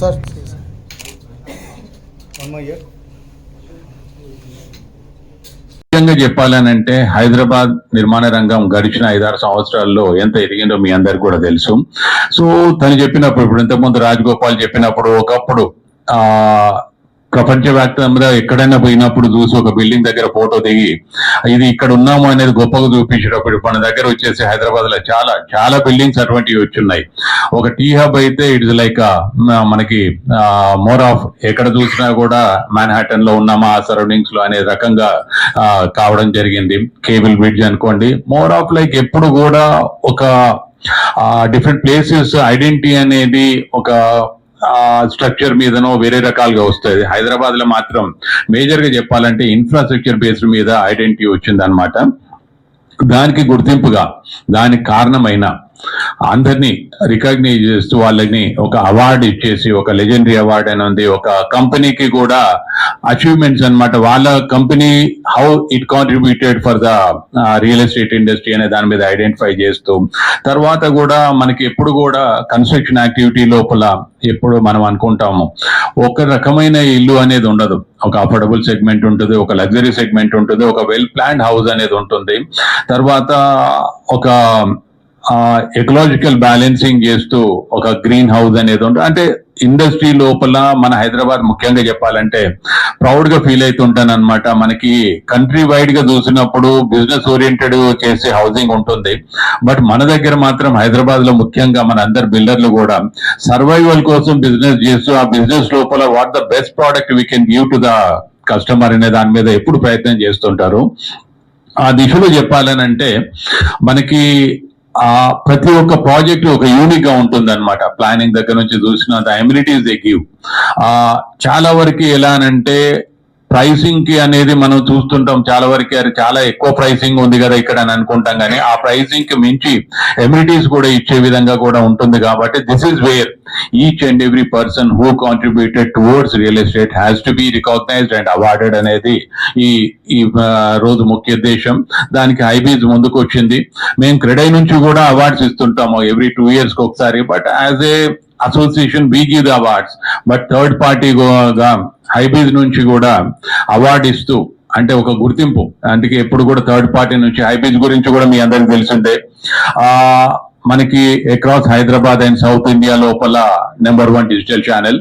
Sir. చెప్పాలనంటే Hyderabad నిర్మాణ రంగం గడిచిన ఐదారు సంవత్సరాల్లో ఎంత ఎదిగిందో మీ అందరికి కూడా తెలుసు. సో తను చెప్పినప్పుడు ఇప్పుడు ఇంతకుముందు రాజగోపాల్ చెప్పినప్పుడు ఒకప్పుడు ఆ ప్రపంచవ్యాప్తంగా ఎక్కడైనా పోయినప్పుడు చూసి ఒక బిల్డింగ్ దగ్గర ఫోటో దిగి ఇది ఇక్కడ ఉన్నాము అనేది గొప్పగా చూపించేటప్పుడు మన దగ్గర వచ్చేసి హైదరాబాద్లో చాలా చాలా బిల్డింగ్స్ అటువంటివి వచ్చున్నాయి. ఒక టీ హబ్ అయితే ఇట్స్ లైక్ మనకి మోర్ ఆఫ్ ఎక్కడ చూసినా కూడా మ్యాన్హాటన్లో ఉన్నామా ఆ సరౌండింగ్స్లో అనే రకంగా కావడం జరిగింది. కేబుల్ బ్రిడ్జ్ అనుకోండి. మోర్ ఆఫ్ లైక్ ఎప్పుడు కూడా ఒక డిఫరెంట్ ప్లేసెస్ ఐడెంటిటీ అనేది ఒక స్ట్రక్చర్ మీదనో వేరే రకాలుగా వస్తుంది. హైదరాబాద్లో మాత్రం మేజర్గా చెప్పాలంటే ఇన్ఫ్రాస్ట్రక్చర్ బేస్డ్ మీద ఐడెంటిటీ వచ్చిందనమాట దానికి గుర్తింపుగా దానికి కారణమైన అందరినీ రికగ్నైజ్ చేస్తూ వాళ్ళని ఒక అవార్డు ఇచ్చేసి ఒక లెజెండరీ అవార్డు అని ఉంది. ఒక కంపెనీకి కూడా అచీవ్మెంట్స్ అన్నమాట. వాళ్ళ company how it contributed for the real estate industry అనే దాని మీద ఐడెంటిఫై చేస్తూ తర్వాత కూడా మనకి ఎప్పుడు కూడా కన్స్ట్రక్షన్ యాక్టివిటీ లోపల ఎప్పుడు మనం అనుకుంటాము ఒక రకమైన ఇల్లు అనేది ఉండదు. ఒక అఫోర్డబుల్ సెగ్మెంట్ ఉంటుంది ఒక లగ్జరీ సెగ్మెంట్ ఉంటుంది ఒక వెల్ ప్లాన్డ్ హౌస్ అనేది ఉంటుంది. తర్వాత ఒక ఎకలాజికల్ బ్యాలెన్సింగ్ చేస్తూ ఒక గ్రీన్ హౌస్ అనేది ఉంటుంది. అంటే ఇండస్ట్రీ లోపల మన హైదరాబాద్ ముఖ్యంగా చెప్పాలంటే ప్రౌడ్గా ఫీల్ అవుతుంటాను అనమాట మనకి కంట్రీ వైడ్గా చూసినప్పుడు బిజినెస్ ఓరియంటెడ్ చేసే హౌసింగ్ ఉంటుంది. బట్ మన దగ్గర మాత్రం హైదరాబాద్లో ముఖ్యంగా మన అందరు బిల్డర్లు కూడా సర్వైవల్ కోసం బిజినెస్ చేస్తూ ఆ బిజినెస్ లోపల what the best product we can give to the customer అనే దాని మీద ఎప్పుడు ప్రయత్నం చేస్తుంటారు. ఆ దిశలో చెప్పాలనంటే మనకి ఆ ప్రతి ఒక్క ప్రాజెక్ట్ ఒక యూనిక్గా ఉంటుంది అనమాట ప్లానింగ్ దగ్గర నుంచి చూసిన ద ఎమ్యూనిటీస్ దే గివ్ ఆ చాలా వరకు ఎలా అంటే ప్రైసింగ్కి అనేది మనం చూస్తుంటాం. చాలా వరకు అది చాలా ఎక్కువ ప్రైసింగ్ ఉంది కదా ఇక్కడ అని అనుకుంటాం కానీ ఆ ప్రైసింగ్కి మించి ఎమ్యూనిటీస్ కూడా ఇచ్చే విధంగా కూడా ఉంటుంది కాబట్టి this is where each and every person who contributed towards real estate has to be recognised and awarded అనేది ఈ ఈ రోజు ముఖ్య ఉద్దేశం. దానికి హైబీజ్ ముందుకు వచ్చింది. మేము క్రెడై నుంచి కూడా అవార్డ్స్ ఇస్తుంటాము ఎవ్రీ టూ ఇయర్స్కి ఒకసారి. But as a association we give the awards but third party hybrid నుంచి కూడా అవార్డు ఇస్తూ అంటే ఒక గుర్తింపు. అందుకే ఎప్పుడు కూడా థర్డ్ పార్టీ నుంచి హైబ్రిడ్ గురించి కూడా మీ అందరికి తెలిసిందే. ఆ మనకి across Hyderabad and South India లోపల number one digital channel.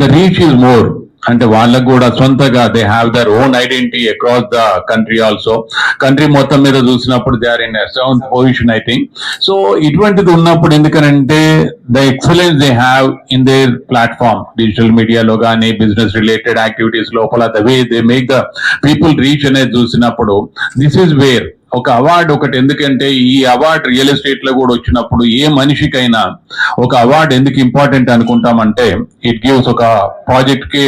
The reach is more. అంటే వాళ్ళకు కూడా సొంతగా they have their own identity across the country also country మొత్తం మీద చూసినప్పుడు they are in seventh position I think so ఇటువంటిది ఉన్నప్పుడు ఎందుకనంటే the excellence they have in their platform digital మీడియాలో కానీ బిజినెస్ రిలేటెడ్ యాక్టివిటీస్ లోపల the way they make the people reach అనేది చూసినప్పుడు దిస్ ఈస్ వేర్ ఒక అవార్డు ఒకటి ఎందుకంటే ఈ అవార్డు రియల్ ఎస్టేట్లో కూడా వచ్చినప్పుడు ఏ మనిషికైనా ఒక అవార్డు ఎందుకు ఇంపార్టెంట్ అనుకుంటామంటే ఇట్ గివ్స్ ఒక ప్రాజెక్ట్కి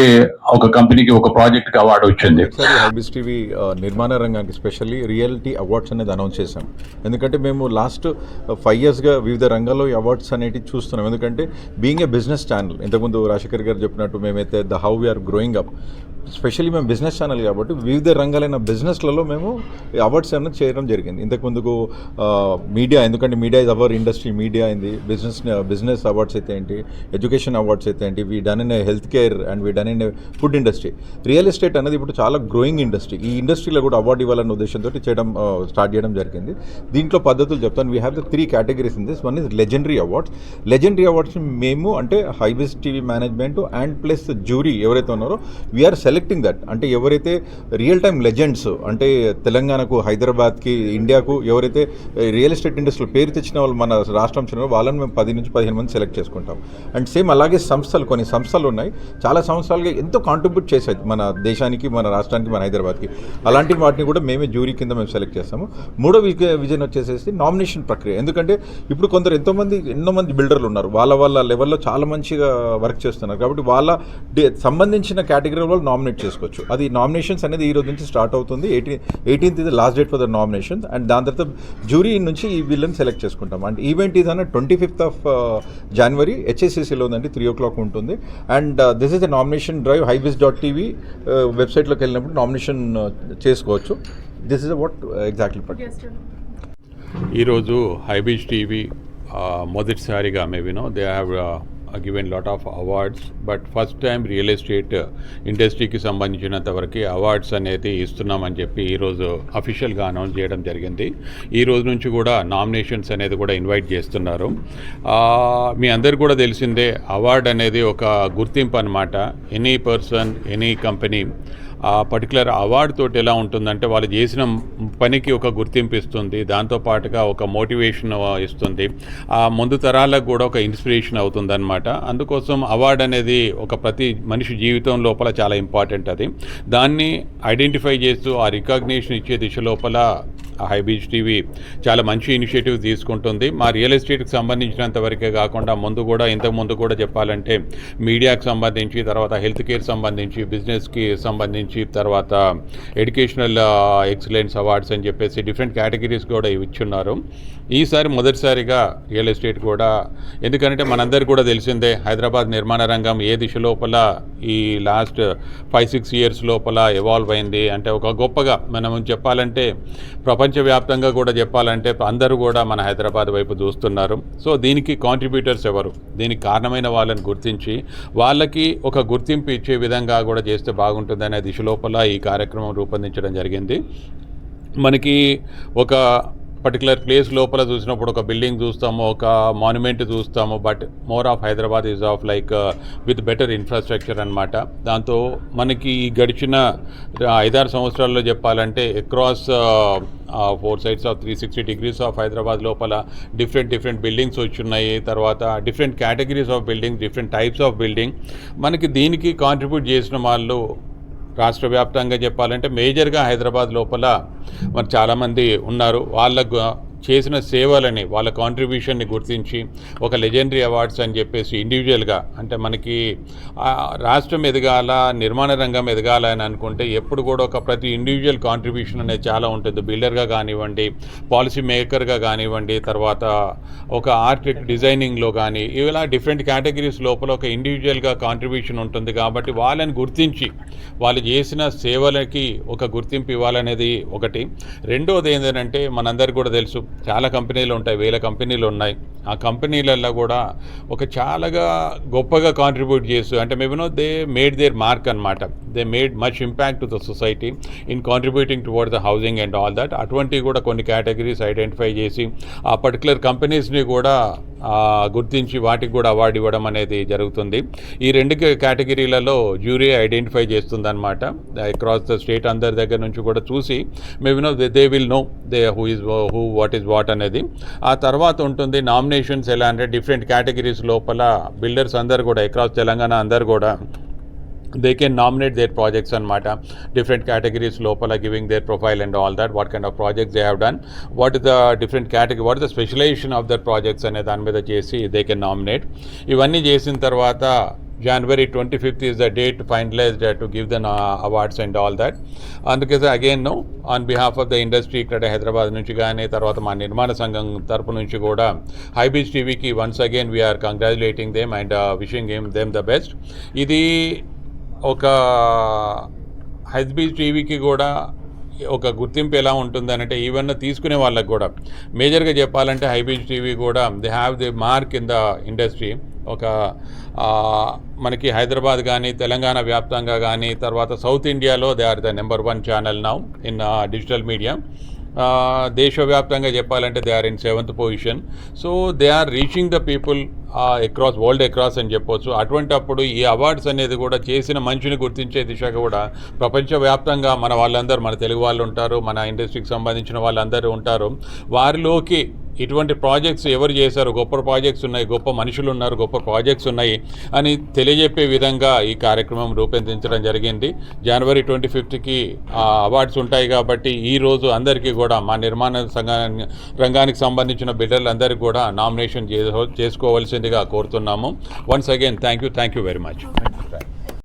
ఒక కంపెనీకి ఒక ప్రాజెక్ట్కి అవార్డు వచ్చింది. టీవీ uh, నిర్మాణ రంగానికి స్పెషల్లీ రియాలిటీ అవార్డ్స్ అనేది అనౌన్స్ చేశాం. ఎందుకంటే మేము లాస్ట్ ఫైవ్ ఇయర్స్గా వివిధ రంగాల్లో ఈ అవార్డ్స్ చూస్తాం చేస్తున్నాం. ఎందుకంటే బీయింగ్ ఏ బిజినెస్ ఛానల్ ఇంతకుముందు రాజశేఖర్ గారు చెప్పినట్టు మేమైతే the how we are growing up specially మేము బిజినెస్ ఛానల్ కాబట్టి వివిధ రంగాలైన బిజినెస్లలో మేము అవార్డ్స్ అనేది చేయడం జరిగింది. ఇంతకుముందుకు మీడియా ఎందుకంటే media is our industry media అయింది బిజినెస్ బిజినెస్ అవార్డ్స్ అయితే ఏంటి? ఎడ్యుకేషన్ అవార్డ్స్ అయితే ఏంటి? We done in health care and we done in food industry real estate అనేది ఇప్పుడు చాలా గ్రోయింగ్ ఇండస్ట్రీ ఈ ఇండస్ట్రీలో కూడా అవార్డు ఇవ్వాలన్న ఉద్దేశంతో చేయడం స్టార్ట్ చేయడం జరిగింది. దీంట్లో పద్ధతులు చెప్తాను. We have the three categories in this one is legendary awards legendary awards మేము అంటే Hybiz TV management and plus jury ఎవరైతే ఉన్నారో వీఆర్ సెలెక్టింగ్ దట్ అంటే ఎవరైతే రియల్ టైమ్ లెజెండ్స్ అంటే తెలంగాణకు హైదరాబాద్కి ఇండియాకు ఎవరైతే రియల్ ఎస్టేట్ ఇండస్ట్రీలో పేరు తెచ్చిన వాళ్ళు మన రాష్ట్రం చిన్న వాళ్ళని మేము పది నుంచి పదిహేను మంది సెలెక్ట్ చేసుకుంటాం. అండ్ సేమ్ అలాగే సంస్థలు కొన్ని సంస్థలు ఉన్నాయి. చాలా సంవత్సరాలుగా ఎంతో కాంట్రిబ్యూట్ చేశాయి మన దేశానికి మన రాష్ట్రానికి మన హైదరాబాద్కి. అలాంటి వాటిని కూడా మేమే జ్యూరీ కింద మేము సెలెక్ట్ చేస్తాము. మూడో విజయ విజన్ వచ్చేసేసి నామినేషన్ ప్రక్రియ. ఎందుకంటే ఇప్పుడు కొందరు ఎంతోమంది ఎన్నో మంది బిల్డర్లు ఉన్నారు. వాళ్ళ వాళ్ళ లెవెల్లో చాలా మంచిగా వర్క్ చేస్తున్నారు. కాబట్టి వాళ్ళ సంబంధించిన కేటగిరీ వాళ్ళు నామినేషన్ నామినేట్ చేసుకోవచ్చు. అది నామినేషన్స్ అనేది ఈ రోజు నుంచి స్టార్ట్ అవుతుంది. ఎయిటీన్ ఎయిటీన్త్ ఇది last date for the nomination and దాని తర్వాత జ్యూరీ నుంచి ఈ వీళ్ళని సెలెక్ట్ చేసుకుంటాం. అండ్ ఈవెంట్ ఇది అన్న ట్వంటీ ఫిఫ్త్ ఆఫ్ జనవరి హెచ్ఎస్సిసిలో ఉందండి. త్రీ ఓ క్లాక్ ఉంటుంది and this is the nomination drive Hybiz dot TV వెబ్సైట్లోకి వెళ్ళినప్పుడు నామినేషన్ చేసుకోవచ్చు. This is what exactly put ఈరోజు హైబీచ్ టీవీ మొదటిసారిగా maybe no they have given lot of awards but first time real estate uh, ఇండస్ట్రీకి సంబంధించినంత వరకు awards అనేది ఇస్తున్నామని చెప్పి ఈరోజు అఫీషియల్గా అనౌన్స్ చేయడం జరిగింది. ఈ రోజు నుంచి కూడా నామినేషన్స్ అనేది కూడా ఇన్వైట్ చేస్తున్నారు. మీ అందరు కూడా తెలిసిందే అవార్డ్ అనేది ఒక గుర్తింపు అనమాట ఎనీ పర్సన్ ఎనీ కంపెనీ ఆ పర్టికులర్ అవార్డు తోటి ఎలా ఉంటుందంటే వాళ్ళు చేసిన పనికి ఒక గుర్తింపు ఇస్తుంది దాంతో పాటుగా ఒక మోటివేషన్ uh, ఇస్తుంది. ఆ ముందు తరాలకు కూడా ఒక ఇన్స్పిరేషన్ అవుతుంది అనమాట అందుకోసం అవార్డు అనేది ఒక ప్రతి మనిషి జీవితం లోపల చాలా ఇంపార్టెంట్ అది. దాన్ని ఐడెంటిఫై చేస్తూ ఆ రికగ్నిషన్ ఇచ్చే దిశ లోపల హై బీచ్ టీవీ చాలా మంచి ఇనిషియేటివ్ తీసుకుంటుంది. మా రియల్ ఎస్టేట్కి సంబంధించినంత వరకే కాకుండా ముందు కూడా ఇంతకు ముందు కూడా చెప్పాలంటే మీడియాకి సంబంధించి తర్వాత హెల్త్ కేర్ సంబంధించి బిజినెస్కి సంబంధించి తర్వాత ఎడ్యుకేషనల్ ఎక్సలెన్స్ అవార్డ్స్ అని చెప్పేసి డిఫరెంట్ కేటగిరీస్ కూడా ఇచ్చున్నారు. ఈసారి మొదటిసారిగా రియల్ ఎస్టేట్ కూడా ఎందుకంటే మనందరికీ కూడా తెలిసిందే హైదరాబాద్ నిర్మాణ రంగం ఏ దిశ లోపల ఈ లాస్ట్ ఫైవ్ సిక్స్ ఇయర్స్ లోపల ఎవాల్వ్ అయింది. అంటే ఒక గొప్పగా మనం చెప్పాలంటే ప్రపంచ ప్రపంచవ్యాప్తంగా కూడా చెప్పాలంటే అందరూ కూడా మన హైదరాబాద్ వైపు చూస్తున్నారు. సో దీనికి కాంట్రిబ్యూటర్స్ ఎవరు? దీనికి కారణమైన వాళ్ళని గుర్తించి వాళ్ళకి ఒక గుర్తింపు ఇచ్చే విధంగా కూడా చేస్తే బాగుంటుందనే దిశ లోపల ఈ కార్యక్రమం రూపొందించడం జరిగింది. మనకి ఒక పర్టికులర్ ప్లేస్ లోపల చూసినప్పుడు ఒక బిల్డింగ్ చూస్తాము ఒక మాన్యుమెంట్ చూస్తాము but more of Hyderabad is of like with better infrastructure అనమాట దాంతో మనకి గడిచిన ఐదారు సంవత్సరాల్లో చెప్పాలంటే across four sides of three sixty degrees of Hyderabad లోపల డిఫరెంట్ డిఫరెంట్ బిల్డింగ్స్ వచ్చున్నాయి. తర్వాత different categories of building different types of building మనకి దీనికి కాంట్రిబ్యూట్ చేసిన వాళ్ళు రాష్ట్ర వ్యాప్తంగా చెప్పాలంటే మేజర్గా హైదరాబాద్ లోపల మరి చాలామంది ఉన్నారు. వాళ్ళకు చేసిన సేవలని వాళ్ళ కాంట్రిబ్యూషన్ని గుర్తించి ఒక లెజెండరీ అవార్డ్స్ అని చెప్పేసి ఇండివిజువల్గా అంటే మనకి రాష్ట్రం ఎదగాల నిర్మాణ రంగం ఎదగాల అని అనుకుంటే ఎప్పుడు కూడా ఒక ప్రతి ఇండివిజువల్ కాంట్రిబ్యూషన్ అనేది చాలా ఉంటుంది. బిల్డర్గా కానివ్వండి పాలసీ మేకర్గా కానివ్వండి తర్వాత ఒక ఆర్కిటెక్ట్ డిజైనింగ్లో కానీ ఇలా డిఫరెంట్ కేటగిరీస్ లోపల ఒక ఇండివిజువల్గా కాంట్రిబ్యూషన్ ఉంటుంది కాబట్టి వాళ్ళని గుర్తించి వాళ్ళు చేసిన సేవలకి ఒక గుర్తింపు ఇవ్వాలనేది ఒకటి. రెండోది ఏంటంటే మనందరికీ కూడా తెలుసు చాలా కంపెనీలు ఉంటాయి వేల కంపెనీలు ఉన్నాయి. ఆ కంపెనీలలో కూడా ఒక చాలాగా గొప్పగా కాంట్రిబ్యూట్ చేస్తూ అంటే maybe no they made their mark అనమాట they made much impact to the society in contributing toward the housing and all that అటువంటివి కూడా కొన్ని కేటగిరీస్ ఐడెంటిఫై చేసి ఆ పర్టికులర్ కంపెనీస్ని కూడా గుర్తించి వాటికి కూడా అవార్డు ఇవ్వడం అనేది జరుగుతుంది. ఈ రెండు కేటగిరీలలో జ్యూరీ ఐడెంటిఫై చేస్తుందన్నమాట. అక్రాస్ ద స్టేట్ అందరి దగ్గర నుంచి కూడా చూసి maybe no they will know they who is who what is what అనేది. ఆ తర్వాత ఉంటుంది నామినేషన్స్ ఎలా అంటే డిఫరెంట్ కేటగిరీస్ లోపల బిల్డర్స్ అందరు కూడా అక్రాస్ తెలంగాణ అందరు కూడా they can nominate their projects అనమాట డిఫరెంట్ కేటగిరీస్ లోపల giving their profile and all that what kind of projects they have done what the different category what the specialisation of their projects అనే దాని మీద చేసి they can nominate ఇవన్నీ చేసిన తర్వాత January twenty fifth is the date finalised to give the awards and all that అందుకే again no on behalf of the industry ఇక్కడ హైదరాబాద్ నుంచి కానీ తర్వాత మా నిర్మాణ సంఘం తరపు నుంచి కూడా హైబీచ్ టీవీకి once again we are congratulating them and wishing them them the best ఇది ఒక హైస్బీచ్ టీవీకి కూడా ఒక గుర్తింపు ఎలా ఉంటుంది అంటే ఈవెన్ తీసుకునే వాళ్ళకి కూడా. మేజర్గా చెప్పాలంటే హైబీచ్ టీవీ కూడా they have the mark in the industry ఒక మనకి హైదరాబాద్ కానీ తెలంగాణ వ్యాప్తంగా కానీ తర్వాత సౌత్ ఇండియాలో they are the number one channel now in digital media. దేశవ్యాప్తంగా చెప్పాలంటే they are in seventh position. So they are reaching the people across world across అని చెప్పొచ్చు. అటువంటి అప్పుడు ఈ అవార్డ్స్ అనేది కూడా చేసిన మంచిని గుర్తించే దిశగా కూడా ప్రపంచవ్యాప్తంగా మన వాళ్ళందరూ మన తెలుగు వాళ్ళు ఉంటారు మన ఇండస్ట్రీకి సంబంధించిన వాళ్ళందరూ ఉంటారు. వారిలోకి ఇటువంటి ప్రాజెక్ట్స్ ఎవరు చేశారు? గొప్ప ప్రాజెక్ట్స్ ఉన్నాయి గొప్ప మనుషులు ఉన్నారు గొప్ప ప్రాజెక్ట్స్ ఉన్నాయి అని తెలియజెప్పే విధంగా ఈ కార్యక్రమం రూపొందించడం జరిగింది. జనవరి ట్వంటీ ఫిఫ్త్కి అవార్డ్స్ ఉంటాయి కాబట్టి ఈ రోజు అందరికీ కూడా మా నిర్మాణ సంఘాన్ని రంగానికి సంబంధించిన బిడ్డలందరికీ కూడా నామినేషన్ చేసుకోవాల్సిందిగా కోరుతున్నాము. Once again thank you thank you very much